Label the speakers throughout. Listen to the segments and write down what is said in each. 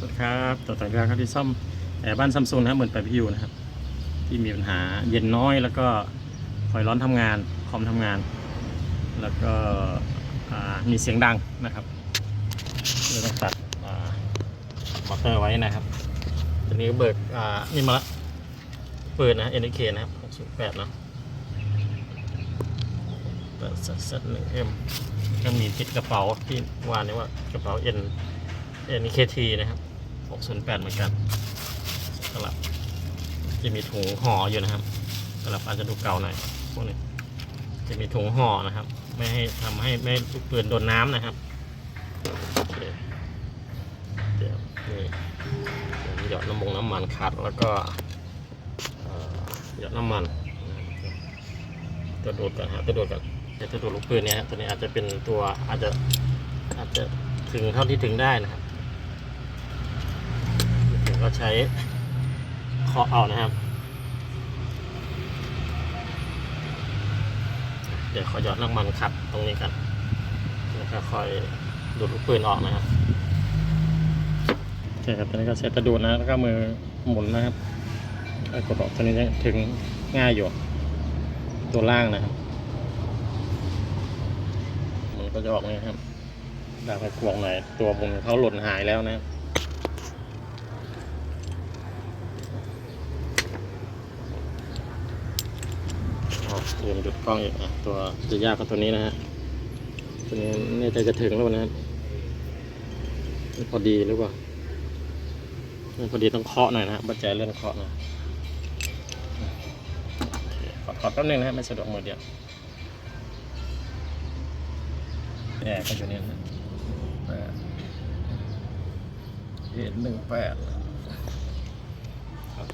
Speaker 1: สวัสดีครับต่อจากการครับที่ซ่อมแอร์บ้านซัมซุงนะครับเหมือนไปพิวนะครับ ที่มีปัญหาเย็นน้อยแล้วก็ไฟร้อนทำงานคอมทำงาน แล้วก็มีเสียงดังนะครับเลยต้องตัดมอเตอร์ไว้นะครับตอนนี้ก็เบิกนี่มาละเปิดนะ NK นะครับ608เนาะเปิดสัดสัดหนึ่งเอ็มก็มีติดกระเป๋าที่วานนี้ว่ากระเป๋า N NKT นะครับ 608 เหมือนกันสลับ จะมีถุงห่ออยู่นะครับสลับอาจจะดูเก่าหน่อยพวกนี้จะมีถุงห่อนะครับ ไม่ให้ทำให้ไม่ลูกปืนโดนน้ำนะครับเดี๋ยวนี่ยหยอดน้ำมงน้ำมันขัดแล้วก็หยอดน้ำมันนะครับตัวดูดกันฮะตัวดูดกันเดี๋ยวตัวดูดลูกปืนเนี่ยตัวนี้อาจจะเป็นตัวอาจจะอาจจะถึงเท่าที่ถึงได้นะครับ ก็ใช้เคาะเอานะครับ เดี๋ยวขอหยอดน้ำมันขัดตรงนี้กันแล้วก็ค่อยดูดลูกปืนออกนะครับโอเคครับตอนนี้ก็เซตจะดูดนะแล้วก็มือหมุนนะครับกดออกตัวนี้ยังถึงง่ายอยู่ตัวล่างนะครับ มันก็จะออกนี่ครับดาวไปกวงหน่อยตัวบนเขาหล่นหายแล้วนะครับ อ๋อลืมหยุดกล้องอีกอะตัวจะยากกว่าตัวนี้นะฮะตัวนี้แน่ใจจะถึงแล้วนะครับไม่พอดีหรือเปล่าพอดีต้องเคาะหน่อยนะฮะบัจจัยเลื่อนเคาะหนะขอขอแป๊บนึงนะฮะไม่สะดวกมือเดียวแอร์ก็อยู่นี่นะแปดเอ็ดหนึ่งแปด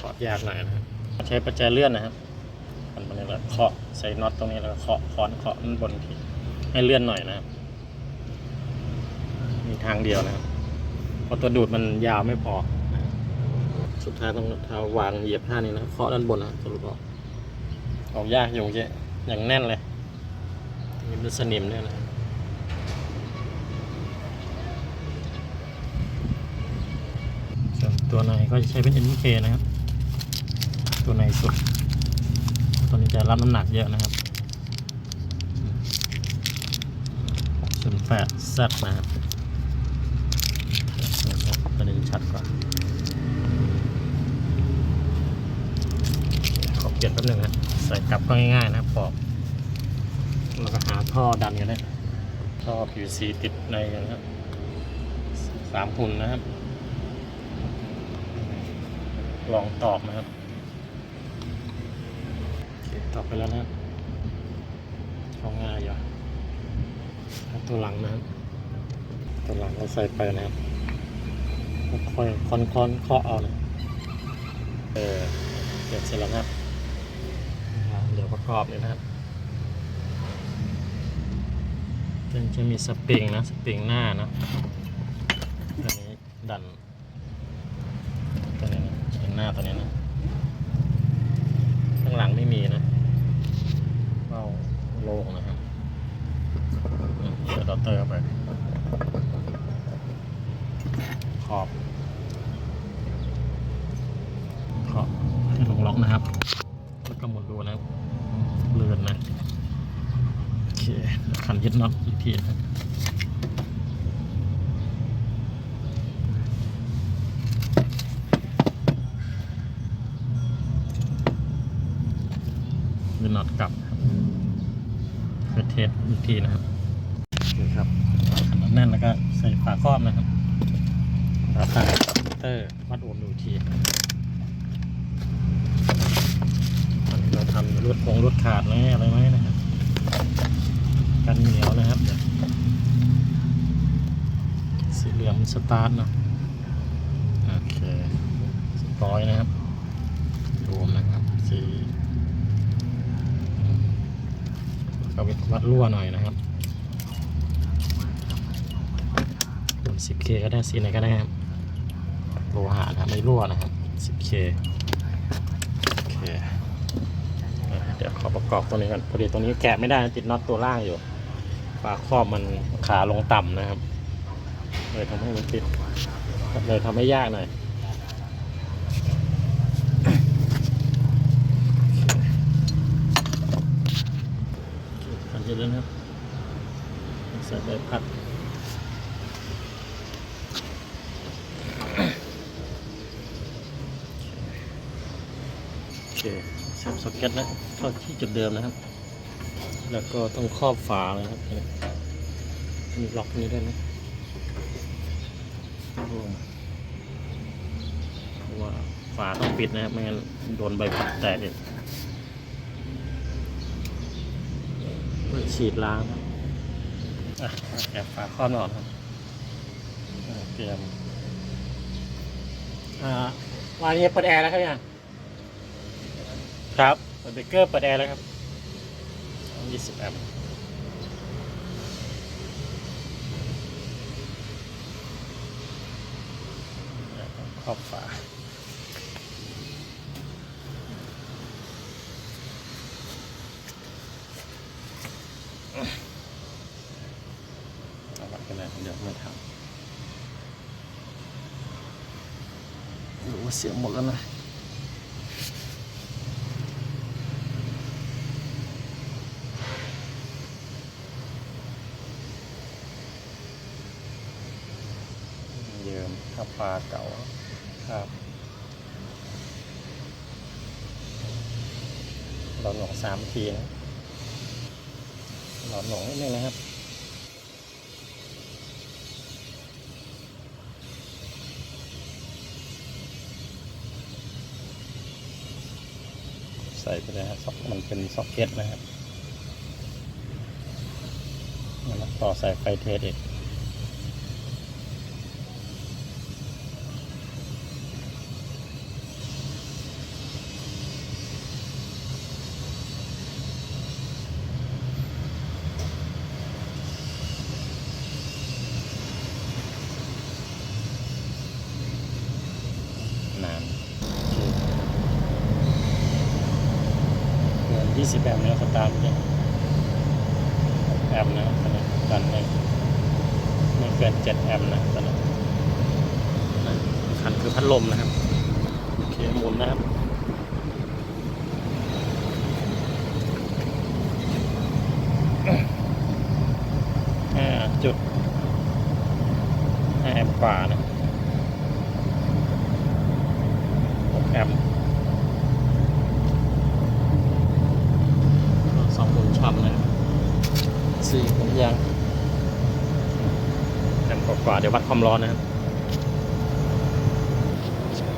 Speaker 1: ขอยากหน่อยนะฮะใช้ปัจจัยเลื่อนนะครับ แล้วเคาะใส่น็อตตรงนี้แล้วก็เคาะค้อนเคาะมันบนทีให้เลื่อนหน่อยนะครับ มีทางเดียวนะครับเพราะตัวดูดมันยาวไม่พอ สุดท้ายต้องเท้าวางเหยียบท่านี้นะเคาะด้านบนนะสรุปออกออกยากอยู่เยอะอย่างแน่นเลยมีเป็นสนิมด้วยนะส่วนตัวในก็จะใช้เป็น NK นะครับ ตัวในสุด ตัวนี้จะรับน้ำหนักเยอะนะครับส่วนแปดแซดนะครับตัวนี้ชัดกว่าขอเปลี่ยนแป๊บนึงนะใส่กลับก็ง่ายๆนะครับปอกแล้วก็หาท่อดันกันได้ท่อ PVC ติดในกันะครับสามหุ่นนะครับ ลองตอกนะครับ ต่อไปแล้วนะครับเข้าง่ายอยู่ตัวหลังนะครับตัวหลังเราใส่ไปนะครับค่อยๆค้อนเคาะเอานะเออเสร็จเสร็จแล้วนะครับ เดี๋ยวประกอบเลยนะครับมันจะมีสปริงนะ สปริงหน้านะตัวนี้ดันตัวนี้นะสปริงหน้าตัวนี้นะ ข้างหลังไม่มีนะเบ้าโล่งนะครับเดี๋ยวเราเตอร์ไป ขอบ ขอบให้ลงล็อกนะครับ แล้วก็หมุนดูนะครับเลื่อนนะ โอเคขันยึดน็อตอีกทีนะครับยึดน็อตกลับครับเพื่อเทสอีกทีนะครับนี่ครับขันน็อตแน่นแล้วก็ใส่ฝาครอบนะครับแล้วใส่เตอร์วัดโอห์มดูอีกทีตอนนี้เราทำรวดคงรวดขาดไหมอะไรไหมนะครับ กันเหนียวนะครับ สีเหลืองสตาร์ทเนาะโอเคร้อยนะครับรวมนะครับสีก็วัดรั่วหน่อยนะครับส่วน 10K ก็ได้สีไหนก็ได้ครับโลหะนะไม่รั่วนะครับ 10K โอเคเดี๋ยวขอประกอบตัวนี้ก่อนพอดีตัวนี้แกะไม่ได้ติดน็อตตัวล่างอยู่ ฝาครอบมันขาลงต่ำนะครับ เลยทำให้มันติดเลยทำให้ยากหน่อยพันจะเล่นครับใส่ใบพัดโอเคเสียบซ็อกเก็ตนะเข้าที่จุดเดิมนะครับ แล้วก็ต้องครอบฝาเลยครับมีล็อกนี้ได้วยนะโอ้เพราะว่าฝาต้องปิดนะครับไม่งั้นโดนใบพัดแตกอีกเปิดฉีดล้างครับอะแอบฝาข้อนออกครับเตรียมอ่าวันนี้เปิดแอร์แล้วครับเนี่ยครับเปิดเบรกเกอร์เปิดแอร์แล้วครับ 20 แอมป์ขอบฝาเอาไว้กันเลยเดี๋ยวไม่ทำหรือว่าเสียหมดแล้วนะเยิม ข้าปลาเก่าครับเราหนองสามทีนะเราหนองนิดนึงนะครับใส่ไปเลยครับซ็อกมันเป็นซ็อกเก็ตนะครับแล้วต่อสายไฟเทสอีกนาน โอเคเกิน20แอมป์แล้วสตาร์ทเนี่ยแอมป์นะครับตอนนี้ดันไม่ไม่เกิน7แอมป์นะตอนนี้นะคันคือพัดลมนะครับ โอเคหมุนนะครับ ห้าจุดห้าแอมป์กว่านะหกแอมป์ สองหมุนช่ำนะ สี่ผมยางแผ่นกว่าเดี๋ยววัดความร้อนนะครับ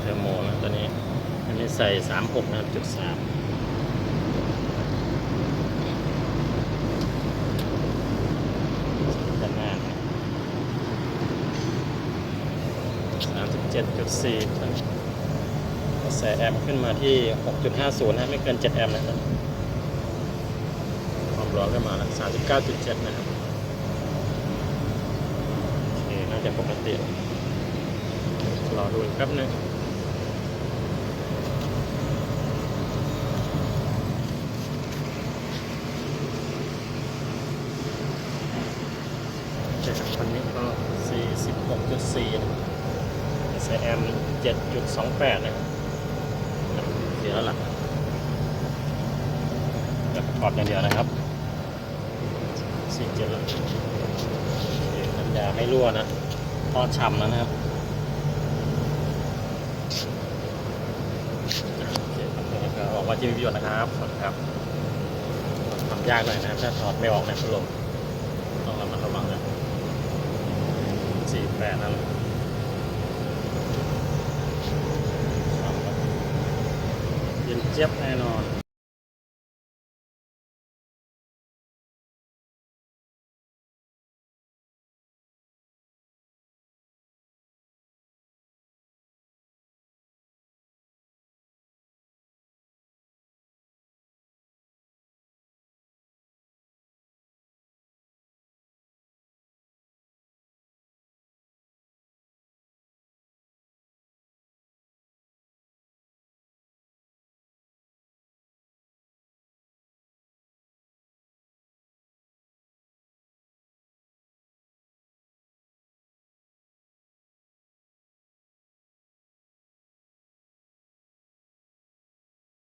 Speaker 1: เทอร์โมนะตัวนี้ อันนี้ใส่สามหกนะครับจุดสามด้านหน้าสามสิบเจ็ดจุดสี่ใส่แอมป์ขึ้นมาที่หกจุดห้าศูนย์นะไม่เกินเจ็ดแอมป์นะครับ ร้อยประมาลณสามสิบเก้าจุดเจ็ดนะครับโอเคน่าจะปกติรอดูอีกแป๊บนึงคันนี้ก็46.4นะสองแปดนะเสียแล้วล่ะจะถอดอย่างเดียวนะครับ สี่เจ็ดแล้วน้ำยาไม่รั่วนะทอดช่ำแล้วนะครับโอเคครับนี่ก็หวังว่าจะมีประโยชน์นะครับสวัสดีครับทำยากหน่อยนะครับถ้าถอดไม่ออกในพัดลมต้องระมัดระวังนะสี่แปดนั่นช่ำครับเย็นเจี๊ยบแน่นอน